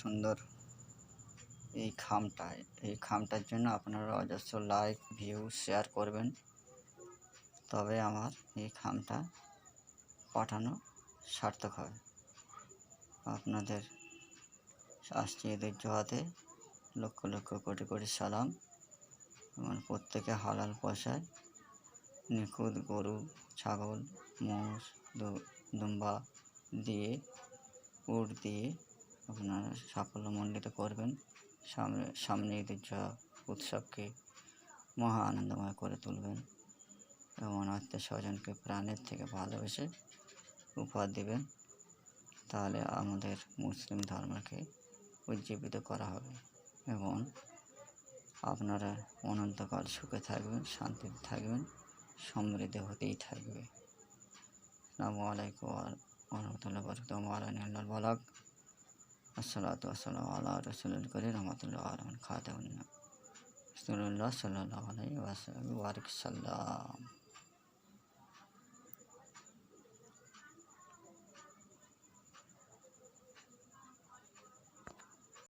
সুন্দর এই খামটা, এই খামটার জন্য আপনারা অজস্র লাইক ভিউ শেয়ার করবেন। তবে আমার এই খামটা পাঠানো সার্থক হবে। আপনাদের আসছে ঈদের জোয়াতে লক্ষ লক্ষ কোটি কোটি সালাম। এবং প্রত্যেকে হালাল পয়সায় নিখুঁত গরু, ছাগল, মোষ দুম্বা দিয়ে, উট দিয়ে আপনারা সাফল্যমণ্ডিত করবেন। সামনে সামনে ঈদের জোয়া উৎসবকে মহা আনন্দময় করে তুলবেন এবং আত্মীয় স্বজনকে প্রাণের থেকে ভালোবেসে উপহার দেবেন, তাহলে আমাদের মুসলিম ধর্মকে উজ্জীবিত করা হবে এবং আপনারা অনন্তকাল সুখে থাকবেন, শান্তিতে থাকবেন, সমৃদ্ধ হতেই থাকবে। আসসালামু আলাইকুম রহমতুল্লাহ বরকত মালানিয়াল বালাক। আসসালাতু আসসালাম আল্লাহ রসুল করি রহমতুল্লাহ আলম খাতাউল্লাহ রসুল্লাহ সাল্লাহ আলাই ওয়াসাল্লাম সাল্লাম